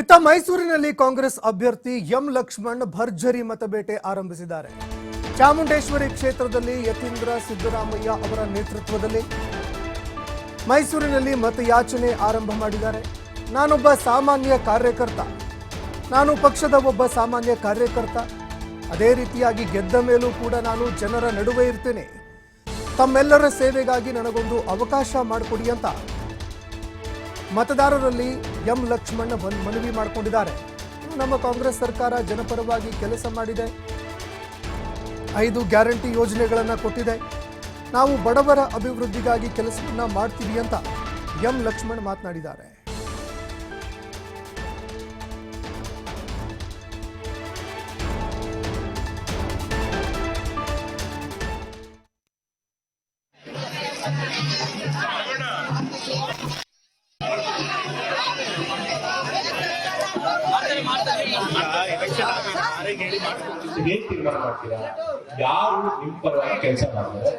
ಇತ್ತ ಮೈಸೂರಿನಲ್ಲಿ ಕಾಂಗ್ರೆಸ್ ಅಭ್ಯರ್ಥಿ ಎಂ ಲಕ್ಷ್ಮಣ್ ಭರ್ಜರಿ ಮತಬೇಟೆ ಆರಂಭಿಸಿದ್ದಾರೆ. ಚಾಮುಂಡೇಶ್ವರಿ ಕ್ಷೇತ್ರದಲ್ಲಿ ಯತೀಂದ್ರ ಸಿದ್ದರಾಮಯ್ಯ ಅವರ ನೇತೃತ್ವದಲ್ಲಿ ಮೈಸೂರಿನಲ್ಲಿ ಮತಯಾಚನೆ ಆರಂಭ ಮಾಡಿದ್ದಾರೆ. ನಾನೊಬ್ಬ ಸಾಮಾನ್ಯ ಕಾರ್ಯಕರ್ತ, ನಾನು ಪಕ್ಷದ ಒಬ್ಬ ಸಾಮಾನ್ಯ ಕಾರ್ಯಕರ್ತ. ಅದೇ ರೀತಿಯಾಗಿ ಗೆದ್ದ ಮೇಲೂ ಕೂಡ ನಾನು ಜನರ ನಡುವೆ ಇರ್ತೇನೆ. ತಮ್ಮೆಲ್ಲರ ಸೇವೆಗಾಗಿ ನನಗೊಂದು ಅವಕಾಶ ಮಾಡಿಕೊಡಿ ಅಂತ ಮತದಾರರಲ್ಲಿ ಎಂ ಲಕ್ಷ್ಮಣ್ ಮನ್- ಮನವಿ ಮಾಡಿಕೊಂಡಿದ್ದಾರೆ. ನಮ್ಮ ಕಾಂಗ್ರೆಸ್ ಸರ್ಕಾರ ಜನಪರವಾಗಿ ಕೆಲಸ ಮಾಡಿದೆ. ಐದು ಗ್ಯಾರಂಟಿ ಯೋಜನೆಗಳನ್ನು ಕೊಟ್ಟಿದೆ. ನಾವು ಬಡವರ ಅಭಿವೃದ್ಧಿಗಾಗಿ ಕೆಲಸವನ್ನ ಮಾಡ್ತೀವಿ ಅಂತ ಎಂ ಲಕ್ಷ್ಮಣ್ ಮಾತನಾಡಿದ್ದಾರೆ. ಹೇಗ್ ತೀರ್ಮಾನ ಮಾಡ್ತೀರಾ ಯಾರು ನಿಮ್ ಪರವಾಗಿ ಕೆಲಸ ಮಾಡ್ತಾರೆ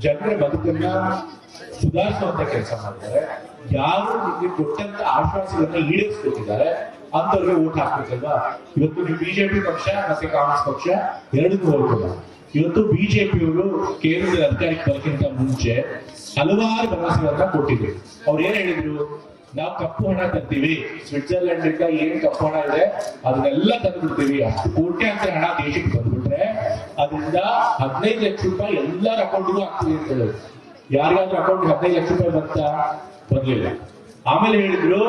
ಜನರ ಬದುಕನ್ನ ಸುಧಾರಿಸುವಂತ ಕೆಲಸ ಮಾಡ್ತಾರೆ ಯಾರು ನಿಮ್ಗೆ ಕೊಟ್ಟಂತ ಆಶ್ವಾಸಗಳನ್ನ ಈಡೇರಿಸ್ಕೊಟ್ಟಿದ್ದಾರೆ ಅಂತವ್ರಿಗೆ ಓಟ್ ಹಾಕ್ಬೇಕಲ್ವಾ ಇವತ್ತು ನೀವು ಬಿಜೆಪಿ ಪಕ್ಷ ಮತ್ತೆ ಕಾಂಗ್ರೆಸ್ ಪಕ್ಷ ಎರಡನ್ನೂ ಹೋಗ್ತದ ಇವತ್ತು ಬಿಜೆಪಿಯವರು ಕೇಂದ್ರದ ಅಧಿಕಾರಕ್ಕೆ ಬರೋಕ್ಕಿಂತ ಮುಂಚೆ ಹಲವಾರು ಭರವಸೆಗಳನ್ನ ಕೊಟ್ಟಿದ್ರು ಅವ್ರು ಏನ್ ಹೇಳಿದ್ರು ನಾವು ಕಪ್ಪು ಹಣ ತರ್ತೀವಿ ಸ್ವಿಟ್ಜರ್ಲೆಂಡ್ ಇಂದ ಏನ್ ಕಪ್ಪು ಹಣ ಇದೆ, ಅದನ್ನೆಲ್ಲ ತಂದ್ಬಿಡ್ತೀವಿ. ಕೋಟಿ ಅಂತ ಹಣ ದೇಶಕ್ಕೆ ಬಂದ್ಬಿಟ್ರೆ, ಅದರಿಂದ ಹದಿನೈದು ಲಕ್ಷ ರೂಪಾಯಿ ಎಲ್ಲರ ಅಕೌಂಟ್ಗೂ ಹಾಕ್ತೀವಿ ಅಂತ ಹೇಳಿದ್ರು ಯಾರಿಗಾದ್ರೂ ಅಕೌಂಟ್ ಹದಿನೈದು ಲಕ್ಷ ರೂಪಾಯಿ ಬಂತ? ಬರ್ಲಿಲ್ಲ ಆಮೇಲೆ ಹೇಳಿದ್ರು,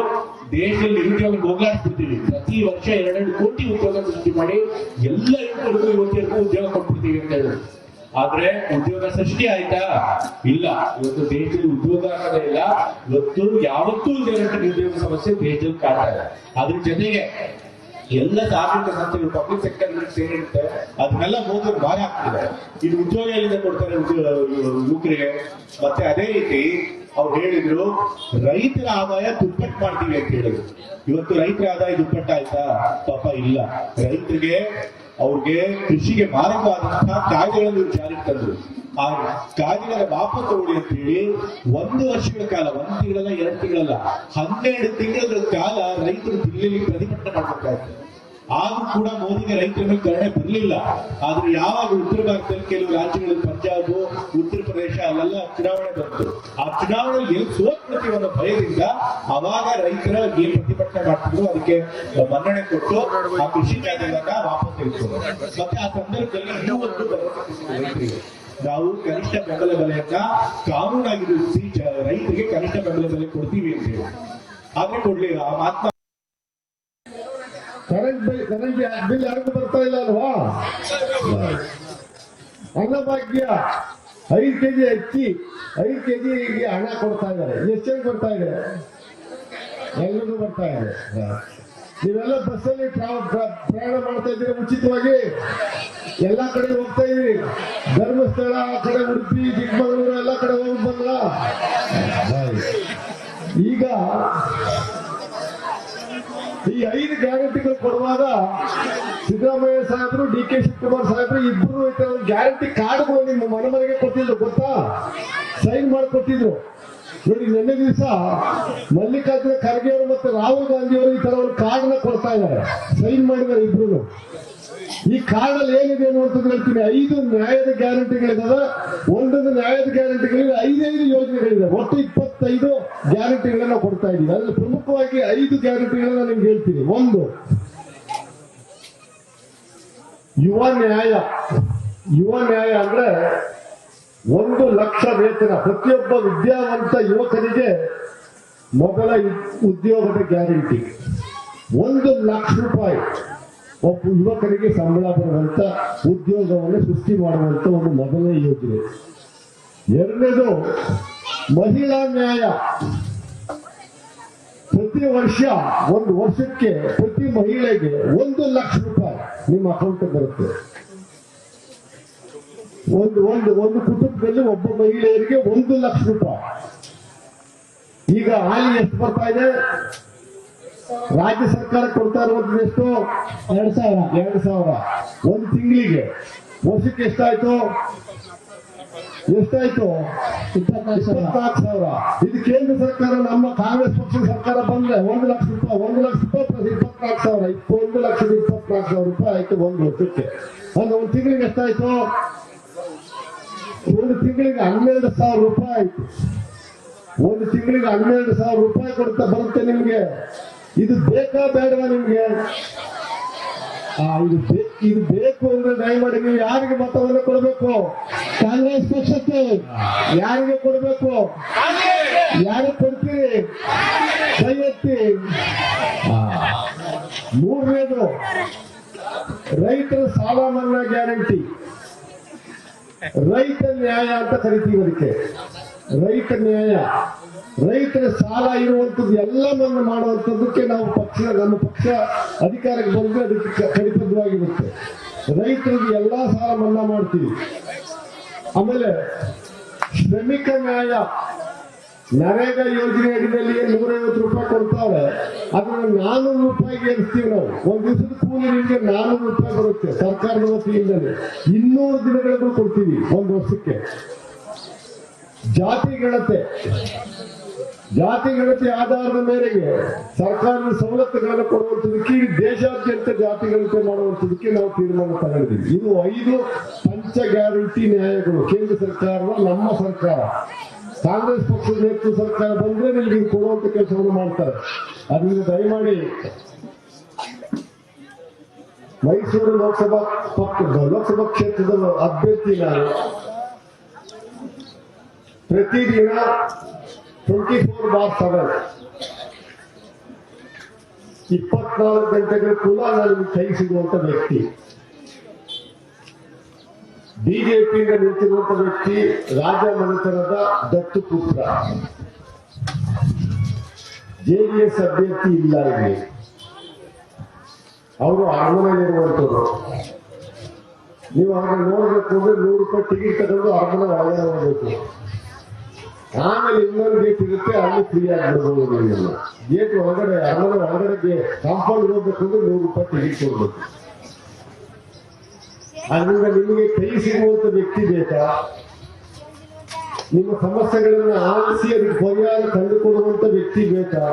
ದೇಶದಲ್ಲಿ ನಿರುದ್ಯೋಗ ಹೋಗ್ಲಾಡ್ಬಿಡ್ತೀವಿ ಪ್ರತಿ ವರ್ಷ ಎರಡೆರಡು ಕೋಟಿ ಉದ್ಯೋಗ ಸೃಷ್ಟಿ ಮಾಡಿ ಎಲ್ಲ ಯುವಕರಿಗೂ ಯುವತಿಯರಿಗೂ ಉದ್ಯೋಗ ಕೊಟ್ಬಿಡ್ತೀವಿ ಅಂತ ಹೇಳಿದ್ರು ಆದ್ರೆ ಉದ್ಯೋಗ ಸೃಷ್ಟಿ ಆಯ್ತಾ? ಇಲ್ಲ. ಇವತ್ತು ದೇಶದಲ್ಲಿ ಉದ್ಯೋಗ ಅನ್ನೋದೇ ಇಲ್ಲ. ಇವತ್ತು ಯಾವತ್ತೂ ಇಲ್ಲದೆ ನಿರುದ್ಯೋಗ ಸಮಸ್ಯೆ ದೇಶದಲ್ಲಿ ಕಾಡ್ತಾ ಇದೆ. ಅದ್ರ ಜೊತೆಗೆ ಎಲ್ಲ ಸಾರ್ವಜನಿಕ ಸಂಸ್ಥೆಗಳು ಪಬ್ಲಿಕ್ ಸೆಕ್ಟರ್ ಸೇರಿರುತ್ತೆ. ಅದನ್ನೆಲ್ಲ ಮೋದಿ ಭಾರ ಆಗ್ತಿದೆ ಇದು ಉದ್ಯೋಗ ಎಲ್ಲಿಂದ ಕೊಡ್ತಾರೆ ಯುವಕರಿಗೆ ಮತ್ತೆ ಅದೇ ರೀತಿ ಅವ್ರು ಹೇಳಿದ್ರು, ರೈತರ ಆದಾಯ ದುಪ್ಪಟ್ಟು ಮಾಡ್ತೀವಿ ಅಂತ ಹೇಳಿದ್ರು. ಇವತ್ತು ರೈತರ ಆದಾಯ ದುಪ್ಪಟ್ಟಾಯ್ತಾ? ಪಾಪ ಇಲ್ಲ. ರೈತರಿಗೆ ಅವ್ರಿಗೆ ಕೃಷಿಗೆ ಮಾರಕವಾದಂತಹ ಕಾಯ್ದೆಗಳನ್ನು ಜಾರಿಗೆ ತಂದ್ರು. ಆ ಕಾಯ್ದೆಗಳ ವಾಪಸ್ ತಗೊಳ್ಳಿ ಅಂತ ಹೇಳಿ ಒಂದು ವರ್ಷಗಳ ಕಾಲ, ಒಂದ್ ತಿಂಗಳಲ್ಲ, ಎರಡು ತಿಂಗಳಲ್ಲ, ಹನ್ನೆರಡು ತಿಂಗಳ ಕಾಲ ರೈತರು ದಿಲ್ಲಿಯಲ್ಲಿ ಪ್ರತಿಭಟನೆ ಮಾಡ್ಬೇಕಾಯ್ತು ಆದ್ರೂ ಕೂಡ ಮೋದಿಗೆ ರೈತರ ಮೇಲೆ ಕರುಣೆ ಬರಲಿಲ್ಲ. ಆದ್ರೆ ಯಾವಾಗ ಉತ್ತರ ಭಾರತದಲ್ಲಿ ಕೆಲವು ರಾಜ್ಯಗಳಲ್ಲಿ ಪಂಜಾಬ್, ಉತ್ತರ ಪ್ರದೇಶ ಅಲ್ಲೆಲ್ಲ ಚುನಾವಣೆ ಬಂತು. ಆ ಚುನಾವಣೆಯಲ್ಲಿ ಎಲ್ಲಿ ಸೋತ್ಬಿಡ್ತೀವಿ ಭಯದಿಂದ ಅವಾಗ ರೈತರ ಏನ್ ಪ್ರತಿಭಟನೆ ಮಾಡ್ತಿದ್ರು ಅದಕ್ಕೆ ಮನ್ನಣೆ ಕೊಟ್ಟು ಆ ಕೃಷಿ ಕಾಯ್ದೆಗಳನ್ನ ವಾಪಸ್ ತೆಗೆದುಕೊಂಡು ಮತ್ತೆ ಆ ಸಂದರ್ಭದಲ್ಲಿ ಇನ್ನೂ ಒಂದು ರೈತರಿಗೆ. ನಾವು ಕನಿಷ್ಠ ಬೆಂಬಲ ಬೆಲೆಯನ್ನ ಕಾನೂನಾಗಿ ರೂಪಿಸಿ ರೈತರಿಗೆ ಕನಿಷ್ಠ ಬೆಂಬಲ ಬೆಲೆ ಕೊಡ್ತೀವಿ ಅಂತ ಹೇಳಿ. ಆದ್ರೆ ಕೊಡ್ಲಿಲ್ಲ. ಆ ಮಾತನ್ನ ಕರೆಂಟ್ ಬಿಲ್ ಕರೆಂಟ್ ಬಿಲ್ ಯಾರಿಗೂ ಬರ್ತಾ ಇಲ್ಲ ಅಲ್ವಾ? ಅನ್ನಭಾಗ್ಯ, ಐದು ಕೆಜಿ ಅಕ್ಕಿ, ಐದು ಕೆಜಿಗೆ ಹಣ ಕೊಡ್ತಾ ಇದ್ದಾರೆ. ಎಷ್ಟು ಕೊಡ್ತಾ ಇದೆ ಎಲ್ರಿಗೂ ಬರ್ತಾ ಇದೆ. ನೀವೆಲ್ಲ ಬಸ್ ಅಲ್ಲಿ ಪ್ರ- ಪ್ರಯಾಣ ಮಾಡ್ತಾ ಇದ್ದೀರಿ ಉಚಿತವಾಗಿ? ಎಲ್ಲಾ ಕಡೆ ಹೋಗ್ತಾ ಇದ್ರಿ ಧರ್ಮಸ್ಥಳ, ಆ ಕಡೆ ಉಡುಪಿ, ಚಿಕ್ಕಮಗಳೂರು, ಎಲ್ಲ ಕಡೆ ಹೋಗಿ ಬಂದ್ರ? ಈಗ ಈ ಕೊಡುವಾಗ ಸಿದ್ದರಾಮಯ್ಯ ಸಾಹೇಬರು ಡಿ ಕೆ ಶಿವಕುಮಾರ್ ಸಾಹೇಬರು ಇಬ್ಬರು ಗ್ಯಾರಂಟಿ ಕಾರ್ಡ್ಗಳು ನಿಮ್ಮ ಮನೆ ಮನೆಗೆ ಕೊಟ್ಟಿದ್ರು, ಗೊತ್ತಾ? ಸೈನ್ ಮಾಡಿ ಕೊಟ್ಟಿದ್ರು ನೋಡಿ, ನಿನ್ನೆ ದಿವಸ ಮಲ್ಲಿಕಾರ್ಜುನ ಖರ್ಗೆ ಅವರು ಮತ್ತೆ ರಾಹುಲ್ ಗಾಂಧಿ ಅವರು ಈ ತರ ಒಂದು ಕಾರ್ಡ್ನ ಕೊಡ್ತಾ ಇದ್ದಾರೆ. ಸೈನ್ ಮಾಡಿದ್ದಾರೆ ಇಬ್ರು ಈ ಕಾರ್ಡ್ ಅಲ್ಲಿ ಏನಿದೆ ಅನ್ನುವಂಥದ್ದು ಹೇಳ್ತೀನಿ. ಐದು ನ್ಯಾಯದ ಗ್ಯಾರಂಟಿಗಳಿದಾವ ಒಂದೊಂದು ನ್ಯಾಯದ ಗ್ಯಾರಂಟಿಗಳಿಗೆ ಐದೈದು ಯೋಜನೆಗಳಿದೆ ಒಟ್ಟು ಇಪ್ಪತ್ತೈದು ಗ್ಯಾರಂಟಿಗಳನ್ನ ಕೊಡ್ತಾ ಇದ್ದೀವಿ ಅದ್ರಲ್ಲಿ ಪ್ರಮುಖವಾಗಿ ಐದು ಗ್ಯಾರಂಟಿಗಳನ್ನ ನಿಮ್ಗೆ ಹೇಳ್ತೀನಿ. ಒಂದು ಯುವ ನ್ಯಾಯ ಯುವ ನ್ಯಾಯ ಅಂದ್ರೆ ಒಂದು ಲಕ್ಷ ವೇತನ. ಪ್ರತಿಯೊಬ್ಬ ವಿದ್ಯಾವಂತ ಯುವಕರಿಗೆ ಮೊದಲ ಉದ್ಯೋಗದ ಗ್ಯಾರಂಟಿ. ಒಂದು ಲಕ್ಷ ರೂಪಾಯಿ ಒಬ್ಬ ಯುವಕರಿಗೆ ಸಂಬಳ ಬರುವಂತ ಉದ್ಯೋಗವನ್ನು ಸೃಷ್ಟಿ ಮಾಡುವಂತ ಒಂದು ಮೊದಲನೇ ಯೋಜನೆ. ಎರಡನೇದು, ಮಹಿಳಾ ನ್ಯಾಯ. ಪ್ರತಿ ವರ್ಷ, ಒಂದು ವರ್ಷಕ್ಕೆ ಪ್ರತಿ ಮಹಿಳೆಗೆ ಒಂದು ಲಕ್ಷ ರೂಪಾಯಿ. ನಿಮ್ಮ ಅಕೌಂಟ್ ಬರುತ್ತೆ. ಒಂದು ಒಂದು ಒಂದು ಕುಟುಂಬದಲ್ಲಿ ಒಬ್ಬ ಮಹಿಳೆಯರಿಗೆ ಒಂದು ಲಕ್ಷ ರೂಪಾಯಿ. ಈಗ ಹಾಲಿ ಎಷ್ಟು ಬರ್ತಾ ಇದೆ? ರಾಜ್ಯ ಸರ್ಕಾರ ಕೊಡ್ತಾ ಇರುವಂತ ಎಷ್ಟು? ಎರಡ್ ಸಾವಿರ. ಎರಡು ಸಾವಿರ. ಒಂದು ತಿಂಗಳಿಗೆ ವರ್ಷಕ್ಕೆ ಎಷ್ಟಾಯ್ತು? ಎಷ್ಟಾಯ್ತು? ಇಪ್ಪತ್ನಾಲ್ಕು ಸಾವಿರ. ಇದು ಕೇಂದ್ರ ಸರ್ಕಾರ, ನಮ್ಮ ಕಾಂಗ್ರೆಸ್ ಪಕ್ಷದ ಸರ್ಕಾರ ಬಂದ್ರೆ ಒಂದು ಲಕ್ಷ ರೂಪಾಯಿ, ಒಂದು ಲಕ್ಷ ರೂಪಾಯಿ ಇಪ್ಪತ್ನಾಲ್ಕು ಸಾವಿರ. ಇಪ್ಪೊಂದು ಲಕ್ಷದ ಇಪ್ಪತ್ನಾಲ್ಕು ಸಾವಿರ ರೂಪಾಯಿ ಆಯ್ತು ಒಂದು ವರ್ಷಕ್ಕೆ. ಅಂದ್ರೆ ಒಂದು ತಿಂಗಳಿಗೆ ಎಷ್ಟಾಯ್ತು? ಒಂದು ತಿಂಗಳಿಗೆ ಹನ್ನೆರಡು ಸಾವಿರ ರೂಪಾಯಿ ಆಯ್ತು. ಒಂದು ತಿಂಗಳಿಗೆ ಹನ್ನೆರಡು ಸಾವಿರ ರೂಪಾಯಿ ಕೊಡ್ತಾ ಬರುತ್ತೆ ನಿಮ್ಗೆ. ಇದು ಬೇಕಾ ಬೇಡವಾ ನಿಮ್ಗೆ? ಇದು ಇದು ಬೇಕು ಅಂದ್ರೆ ದಯಮಾಡಿ ನೀವು ಯಾರಿಗೆ ಮತವನ್ನು ಕೊಡಬೇಕು? ಕಾಂಗ್ರೆಸ್ ಪಕ್ಷಕ್ಕೆ ಯಾರಿಗೆ ಕೊಡಬೇಕು? ಯಾರಿಗೆ ಕೊಡ್ತೀರಿ? ಕೈ ಎತ್ತಿ ಮೂರನೇದು, ರೈತರ ಸಾಲ ಮನ್ನಾ ಗ್ಯಾರಂಟಿ. ರೈತ ನ್ಯಾಯ ಅಂತ ಕರಿತೀವಿ ಅದಕ್ಕೆ. ರೈತ ನ್ಯಾಯ, ರೈತರ ಸಾಲ ಇರುವಂತದ್ದು ಎಲ್ಲ ಮನ್ನಾ ಮಾಡುವಂತದಕ್ಕೆ ನಾವು ಪಕ್ಷ, ನಮ್ಮ ಪಕ್ಷ ಅಧಿಕಾರಕ್ಕೆ ಬಂದ್ರೆ ಅದಕ್ಕೆ ಕಡಿತವಾಗಿರುತ್ತೆ. ರೈತರಿಗೆ ಎಲ್ಲಾ ಸಾಲ ಮನ್ನಾ ಮಾಡ್ತೀವಿ. ಆಮೇಲೆ ಶ್ರಮಿಕ ನ್ಯಾಯ, ನರೇಗಾ ಯೋಜನೆ ಅಡಿಯಲ್ಲಿ ನೂರೈವತ್ತು ರೂಪಾಯಿ ಕೊಡ್ತಾರೆ, ಅದನ್ನ ನಾನೂರು ರೂಪಾಯಿಗೆ ಏರಿಸ್ತೀವಿ ನಾವು. ಒಂದ್ ದಿವಸದ ಕೂಲಿ ನಿಮಗೆ ನಾನೂರು ರೂಪಾಯಿ ಬರುತ್ತೆ ಸರ್ಕಾರದ ವತಿಯಿಂದಲೇ. ಇನ್ನೂರು ದಿನಗಳಿಗೂ ಕೊಡ್ತೀವಿ ಒಂದು ವರ್ಷಕ್ಕೆ. ಜಾತಿ ಗಣತೆ ಜಾತಿ ಗಣತೆ ಆಧಾರದ ಮೇರೆಗೆ ಸರ್ಕಾರದ ಸವಲತ್ತುಗಳನ್ನು ಕೊಡುವಂಥದಕ್ಕೆ ಈ ದೇಶಾದ್ಯಂತ ಜಾತಿ ಗಣತೆ ಮಾಡುವಂಥದಕ್ಕೆ ನಾವು ತೀರ್ಮಾನ ತಗೊಂಡಿದ್ದೀವಿ. ಇದು ಐದು ಪಂಚ ಗ್ಯಾರಂಟಿ ನ್ಯಾಯಗಳು ಕೇಂದ್ರ ಸರ್ಕಾರದ ನಮ್ಮ ಸರ್ಕಾರ. ಕಾಂಗ್ರೆಸ್ ಪಕ್ಷದ ನೇತೃತ್ವ ಸರ್ಕಾರ ಬಂದ್ರೆ ನಿಮಗೆ ಕೊಡುವಂತ ಕೆಲಸವನ್ನು ಮಾಡ್ತಾರೆ. ಅದರಿಂದ ದಯಮಾಡಿ ಮೈಸೂರು ಲೋಕಸಭಾ ಪಕ್ಷ ಲೋಕಸಭಾ ಕ್ಷೇತ್ರದ ಅಭ್ಯರ್ಥಿ ನಾನು ಪ್ರತಿದಿನ ಟ್ವೆಂಟಿ ಫೋರ್ ಬಾರ್ ಸೆವೆನ್ ಇಪ್ಪತ್ನಾಲ್ಕು ಗಂಟೆಗಳ ಕೂಡ ನನಗೆ ಕೈ ಸಿಗುವಂತ ವ್ಯಕ್ತಿ. ಬಿಜೆಪಿಯಿಂದ ನಿಂತಿರುವಂತ ವ್ಯಕ್ತಿ ರಾಜ ಮನೆತನದ ದತ್ತು ಪುತ್ರ. ಜೆಡಿಎಸ್ ಅಭ್ಯರ್ಥಿ ಇಲ್ಲ ಇಲ್ಲಿ. ಅವರು ಅರಮನೆಯಲ್ಲಿರುವಂತದ್ದು ನೀವು ಅವ್ರನ್ನ ನೋಡ್ಬೇಕು ಅಂದ್ರೆ ನೂರು ರೂಪಾಯಿ ಟಿಕೆಟ್ ತಗೊಂಡು ಅರಮನೆ ಒಳಗಡೆ ಹೋಗ್ಬೇಕು. ಆಮೇಲೆ ಇನ್ನೊಂದು ಗೇಟ್ ಇರುತ್ತೆ ಅಲ್ಲಿ ಫ್ರೀ ಆಗ್ಬಿಡ್ಬೋದು ನೀವು. ಗೇಟ್ ಒಳಗಡೆ ಅರಮನೆ ಒಳಗಡೆ ಕಾಂಪೌಂಡ್ ಹೋಗ್ಬೇಕು ಅಂದ್ರೆ ನೂರು ರೂಪಾಯಿ ಟಿಕೆಟ್ ಕೊಡ್ಬೇಕು. ಅದರಿಂದ ನಿಮಗೆ ಕೈ ಸಿಗುವಂತ ವ್ಯಕ್ತಿ ಬೇಕಾ? ನಿಮ್ಮ ಸಮಸ್ಯೆಗಳನ್ನು ಆಲಿಸಿ, ಅದಕ್ಕೆ ಪರಿಹಾರ ಕಂಡುಕೊಡುವಂತ ವ್ಯಕ್ತಿ ಬೇಕಾ?